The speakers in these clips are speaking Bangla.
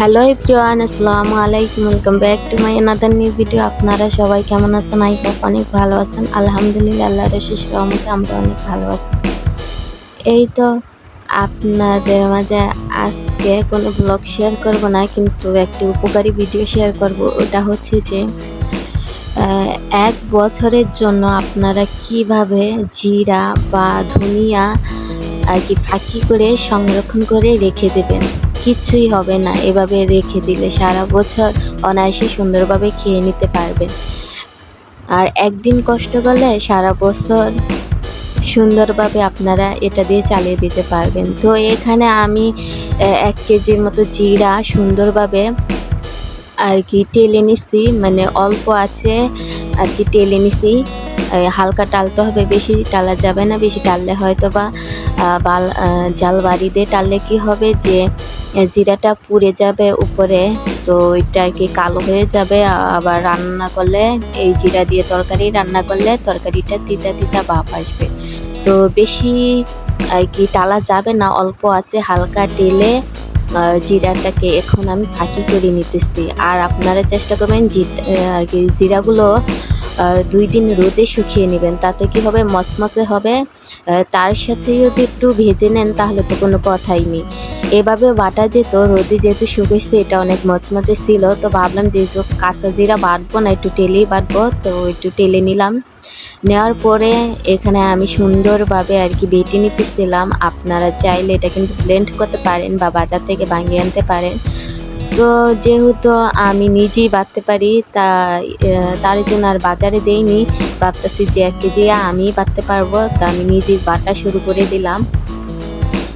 হ্যালো এভরিওয়ান আসসালামু আলাইকুম welcome back to my another new video আপনারা সবাই কেমন আছেন আই হোপ অনেক ভালো আছেন আলহামদুলিল্লাহ আল্লাহ রশিস রহমতে আমরা অনেক ভালো আছি এই তো আপনাদের মাঝে আজকে কোনো ব্লগ শেয়ার করব না, কিন্তু একটি উপকারী ভিডিও শেয়ার করব। ওটা হচ্ছে যে এক বছরের জন্য আপনারা কীভাবে জিরা বা ধনিয়া আর কি ফাঁকি করে সংরক্ষণ করে রেখে দেবেন। কিচ্ছুই হবে না। এভাবে রেখে দিলে সারা বছর অনায়াসে সুন্দরভাবে খেয়ে নিতে পারবেন আর একদিন কষ্ট করলে সারা বছর সুন্দরভাবে আপনারা এটা দিয়ে চালিয়ে দিতে পারবেন। তো এখানে আমি এক কেজির মতো জিরা সুন্দরভাবে আর কি টেলে নিছি। মানে অল্প আছে আর কি টেলে নিছি। হালকা টালতে হবে, বেশি টালা যাবে না। বেশি টাললে হয়তো বা বাল জাল বাড়ি দিয়ে টাললে কি হবে যে জিরাটা পুড়ে যাবে উপরে তো আর কি কালো হয়ে যাবে? আবার রান্না করলে এই জিরা দিয়ে তরকারি রান্না করলে তরকারিটা তিতা তিতা ভাব আসবে। তো বেশি আর কি টালা যাবে না অল্প আছে হালকা টেলে জিরাটাকে এখন আমি ফাঁকি করে নিতেছি। আর আপনারা চেষ্টা করবেন জি- আহ, আর কি জিরাগুলো দুই দিন রোদে শুকিয়ে নেবেন। তাতে কি হবে? মচমচে হবে। তার সাথে যদি একটু ভেজে নেন, তাহলে তো কোনো কথাই নেই। এভাবে বাটা যেত, রোদে যেহেতু শুকেছে এটা অনেক মচমচে ছিল। তো ভাবলাম যেহেতু কাঁচা জিরা বাটবো না, একটু টেলেই বাটবো, তো একটু টেলে নিলাম। নেওয়ার পরে এখানে আমি সুন্দরভাবে আর কি বেটে নিতেছিলাম। আপনারা চাইলে এটা কিন্তু ব্লেন্ড করতে পারেন বা বাজার থেকে ভাঙিয়ে আনতে পারেন। তো যেহেতু আমি নিজেই বাটতে পারি তা তার জন্য আর বাজারে দেইনি। ভাবতেছি যে এক কেজি আমি বাটতে পারব, তা আমি নিজেই বাটা শুরু করে দিলাম।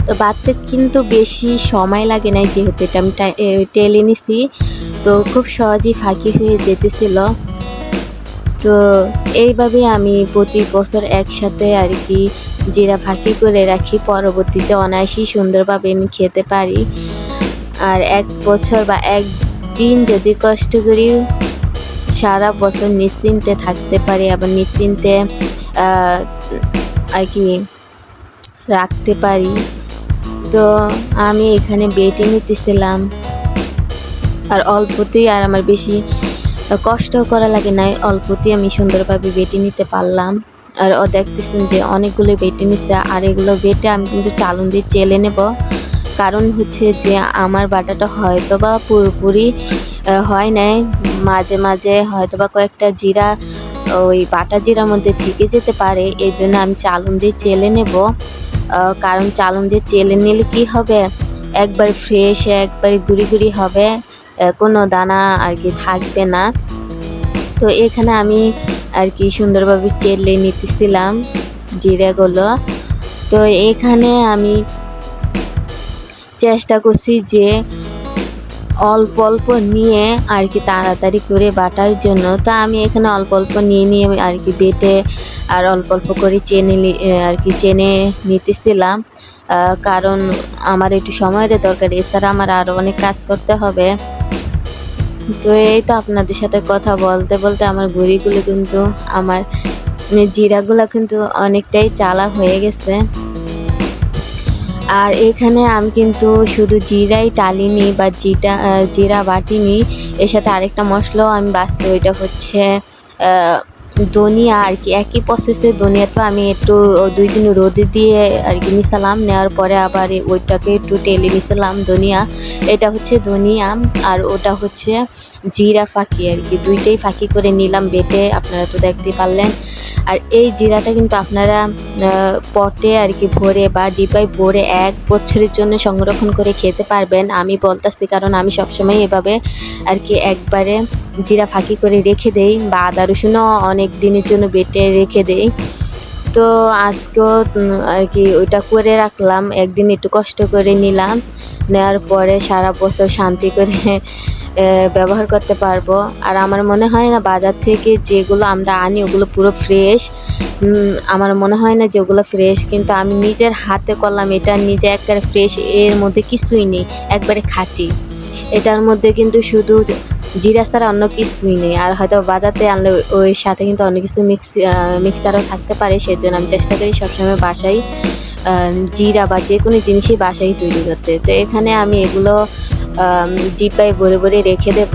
তো বাটতে কিন্তু বেশি সময় লাগে নাই, যেহেতু এটা আমি টেলে নিছি তো খুব সহজেই ফাঁকি হয়ে যেতেছিল। তো এইভাবে আমি প্রতি বছর একসাথে আর কি জিরা ফাঁকি করে রাখি। পরবর্তীতে অনায়াসেই সুন্দরভাবে আমি খেতে পারি। আর এক বছর বা একদিন যদি কষ্ট করি, সারা বছর নিশ্চিন্তে থাকতে পারি আবার নিশ্চিন্তে আর কি, রাখতে পারি। তো আমি এখানে বেটে নিতেছিলাম। আর অল্পতেই আর আমার বেশি কষ্ট করা লাগে নাই, অল্পতেই আমি সুন্দরভাবে বেটে নিতে পারলাম। আর ও দেখতেছেন যে অনেকগুলো বেটে নিচ্ছে আর এগুলো বেটে আমি কিন্তু চালন দিয়ে চেলে নেব। কারণ হচ্ছে যে আমার বাটাটা হয়তো বা পুরোপুরি হয় নাই। মাঝে মাঝে হয়তো বা কয়েকটা জিরা, ওই বাটা জিরার মধ্যে থেকে যেতে পারে। এই জন্য আমি চালন দিয়ে চেলে নেব। কারণ চালন দিয়ে চেলে নিলে কি হবে? একবার ফ্রেশ একবার গুড়ি গুড়ি হবে। কোনো দানা আর কি থাকবে না। তো এখানে আমি আর কি সুন্দরভাবে চেলে নিতেছিলাম জিরাগুলো। তো এখানে আমি চেষ্টা করছি যে অল্প অল্প নিয়ে আর কি তাড়াতাড়ি করে বাটার জন্য। তা আমি এখানে অল্প অল্প নিয়ে নিয়ে আর কি বেটে আর অল্প অল্প করে চেনে আর কি চেনে নিতেছিলাম। কারণ আমার একটু সময়ের দরকার। এছাড়া আমার আরও অনেক কাজ করতে হবে। তো এই তো আপনাদের সাথে কথা বলতে বলতে আমার ঘড়িগুলো কিন্তু আমার মানে জিরাগুলো কিন্তু অনেকটাই চালা হয়ে গেছে। আর এখানে আমি কিন্তু শুধু জিরাই টালিনি বা জিটা জিরা বাটিনি এর সাথে আরেকটা মশলাও আমি বাছছি ওইটা হচ্ছে ধনিয়া আর কি। একই প্রসেসে ধনিয়াটা আমি একটু দুই দিন রোদে দিয়ে আর কি মিশালাম। নেওয়ার পরে আবার ওইটাকে একটু টেলে মিশালাম ধনিয়া। এটা হচ্ছে ধনিয়া আর ওটা হচ্ছে জিরা ফাঁকি আর কি। দুইটাই ফাঁকি করে নিলাম বেটে, আপনারা তো দেখতে পারলেন। আর এই জিরাটা কিন্তু আপনারা পটে আর কি ভরে বা ডিবায় ভরে এক বছরের জন্য সংরক্ষণ করে খেতে পারবেন। আমি বলতেছি কারণ আমি সবসময় এভাবে আর কি একবারে জিরা ফাঁকি করে রেখে দেই বা আদা রসুনও অনেক দিনের জন্য বেটে রেখে দেই। তো আজকেও আর কি ওইটা করে রাখলাম। একদিন একটু কষ্ট করে নিলাম। নেওয়ার পরে সারা বছর শান্তি করে ব্যবহার করতে পারব। আর আমার মনে হয় না বাজার থেকে যেগুলো আমরা আনি, ওগুলো পুরো ফ্রেশ আমার মনে হয় না যে ওগুলো ফ্রেশ কিন্তু আমি নিজের হাতে করলাম, এটা নিজে একবারে ফ্রেশ এর মধ্যে কিছুই নেই, একবারে খাঁটি। এটার মধ্যে কিন্তু শুধু জিরা ছাড়া অন্য কিছুই নেই। আর হয়তো বাজাতে আনলে ওই- সাথে কিন্তু অন্য কিছু মিক্স মিক্সারও থাকতে পারে, সেজন্য আমি চেষ্টা করি সবসময় বাসায় জিরা বা যে কোনো জিনিসই বাসায় তৈরি করতে। তো এখানে আমি এগুলো ডিব্বায় ভরে ভরে রেখে দেব,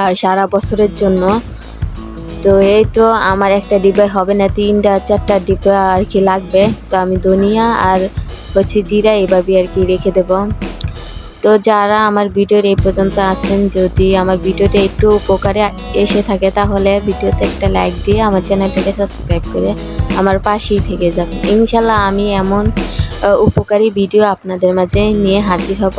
আর সারা বছরের জন্য। তো এই তো আমার একটা ডিব্বায় হবে না, তিনটা, চারটা ডিব্বা আর কি লাগবে। তো আমি ধনিয়া আর হচ্ছে জিরা এভাবে আর কি রেখে দেব। তো যারা আমার ভিডিওর এই পর্যন্ত আসেন যদি আমার ভিডিওটা একটু উপকারে এসে থাকে, তাহলে ভিডিওতে একটা লাইক দিয়ে আমার চ্যানেলটাকে সাবস্ক্রাইব করে আমার পাশেই থেকে যাবেন। ইনশাল্লাহ আমি এমন উপকারী ভিডিও আপনাদের মাঝে নিয়ে হাজির হব।